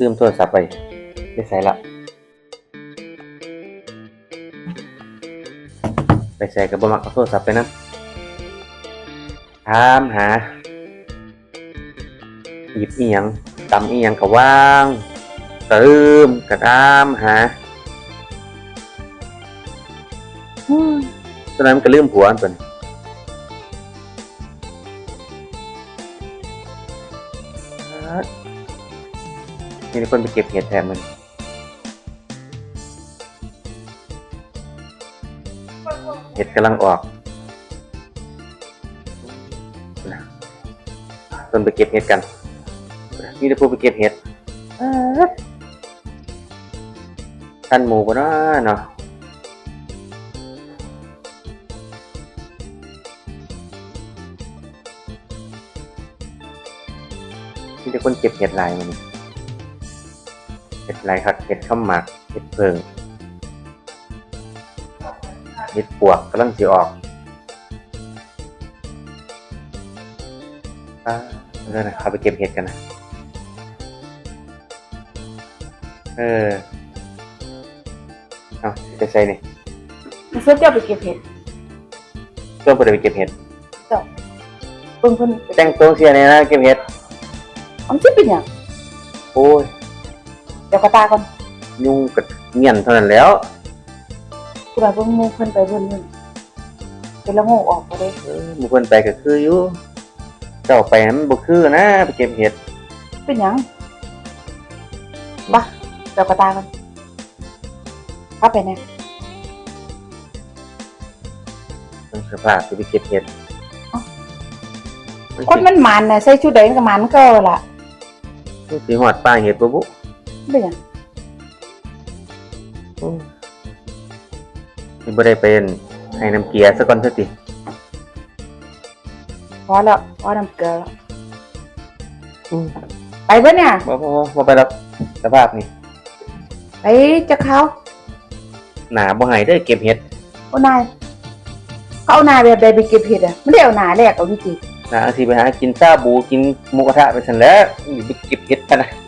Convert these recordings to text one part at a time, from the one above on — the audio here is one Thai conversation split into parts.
ลืมโทรศัพท์ไปไปใส่ละ ไปใส่กับบมักเอาโทรศัพท์ไปนะถามหาหยิบเอียงตำเอียงก็ว่างกระลืมกระตามหาตอนนั้นมันก็ลืมผัวอันตัวนี้ มีคนไปเก็บเห็ดแทนมันเห็ดกำลังออกนะต้นไปเก็บเห็ดกันมีแต่ผู้ไปเก็บเห็ดอ๊าดท่านหมูปะเนาะเนาะมีแต่คนเก็บเห็ดลายมัน เห็ดลายคักเห็ดข้าวหมักเห็ดเพิงเห็ดปวกกำลังสิออกอ่าเดี๋ยวนะเขาไปเก็บเห็ดกันนะ เออ เอาไปใส่นี่มันเสื้อเจ้าไปเก็บเห็ดตัวไปไปเก็บเห็ดเพิ่งเพิ่นแต่งตัวเสียเนี่ยนะเก็บเห็ดอมสิเป็นหยังโอ้ย เดี๋ยวกระตาก่อนยุ่งกับเงียนเท่านั้นแล้วกูว่าเพิ่งงูเพิ่นไปเพิ่นเพิ่นเป็นละโง่ออกบ่ได้เออหมู่คนไปก็คืออยู่เจ้าไปมันบ่คือนะไปเก็บเห็ดเป็นหยังบ่เดี๋ยวกระตาก่อนเข้าไปแน่ต้องเสื้อผ้าสิไปเก็บเห็ดมันคนมันหมันน่ะใส่ชุดใดมันก็หมันก็ล่ะสิสิหอดป้าเห็ดบ่บุ เป็นหยังอืมสิบ่ได้เป็นให้น้ำเกลียซะก่อนเถอะติพอแล้วพอน้ำเกลือแล้วอืมไปเบ่เนี่ยบ่บ่บ่บ่ไปรับสภาพนี่ไปจะเขาหนาบ่ใหายเด้อเก็บเห็ดโอ้นายเขาเอานายแบบใดไปเก็บเห็ดอะไม่ได้เอาหนาแรกเอาจริงหนาสิไปหากินซาบูกินหมูกระทะไปซั่นแหล้วอยู่ไปเก็บเห็ดพะนะๆ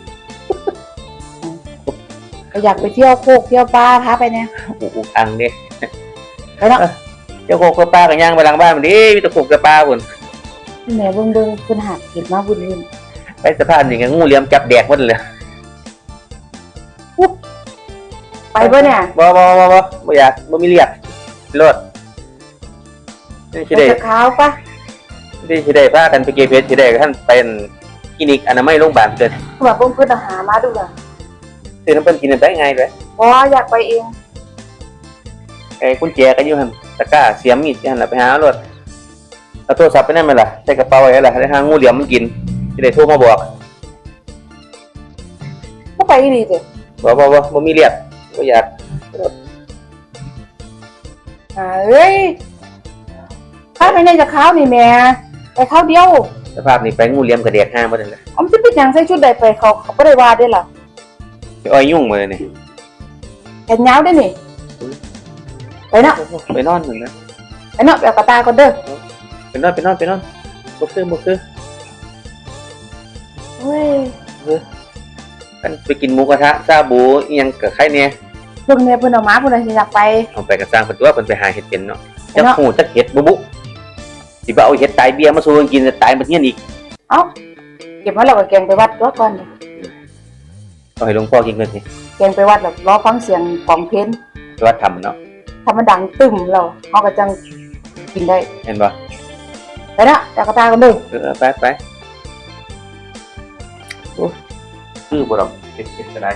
ก็อยากไปเที่ยวโคกเที่ยวปลาพาไปเนี่ยอุกอังเด้ไปเนาะเจ้าโคกกับปลาก็ย่างไปหลังบ้านมันดิมีแต่โคกกับปลาพุ่นแม่เบิ่งเบิ่งเพิ่นหาเห็ดมาบุญเล่นไปสะพานนี่ก็งูเหลี่ยมจับแดกหมดเลยไปเบ่เนี่ยบ่บ่บ่บ่บ่อยากบ่มีเลียดรถนี่สิไปได้จะขาวปะนี่สิได้พากันไปเก็บเห็ดสิได้ท่านเป็นคลินิกอนามัยโรงพยาบาลเกินคือแบบเพิ่นเพิ่นเอาหามาดูล่ะ ซื้อน้ำเพิ่นกินได้ไงเลยอ๋ออยากไปเองไอ้กุญแจก็อยู่หันตะกร้าเสียมมีดหันละไปหารถเอาโทรศัพท์ไปนั่นไหมล่ะใส่กระเป๋าไว้ล่ะได้หางูเหลี่ยมมันกินสิได้โทรมาบอกก็ไปดีเด้บ่บ่บ่บ่มีเลียดบ่อยากเอ้ยข้าไปในจะข้าวนี่แม่ไปข้าวเดียวสภาพนี้ไปงูเหลี่ยมกระเดียกห้างมดเลยอมสิเป็นหยังใส่ชุดใดไปเขาเขาบ่ได้ว่าได้ล่ะ ไปอ้อยยุ่งมาเลยนี่แขนยาวได้นี่ไปเนาะไปนอนหนึ่งนะไปเนาะไปเอากระตาก่อนเด้อไปนอนไปนอนไปนอนบ่คือบ่คือเฮ้ยกันไปกินหมูกระทะซาบูอีหยังกับใครเนี่ยเพิ่นแม่เพิ่นเอามาเพิ่นสิอยากไปเอาไปกระสร้างเพิ่นตัวเพิ่นไปหาเห็ดเป็นเนาะไปจักเนาะหูจักเห็ดบุบุสิบ่เอาเห็ดตายเบี้ยมาสู่กันกินจะตายมาเที่ยนอีกเอ้าเก็บมาแล้วก็แกงไปวัดตัวก่อน เอาให้หลวงพ่อกินกันสิแกงไปวัดแล้วรอฟังเสียงกองเพลงไปวัดทำเนาะถ้ามันดังตึมแล้วเฮาก็จังกินได้เห็นบ่ไปเนาะไปเอากระตาก่อนเด้อเออไปไปโอ้คือบ่ดอกเห็ดเห็ดก็ได้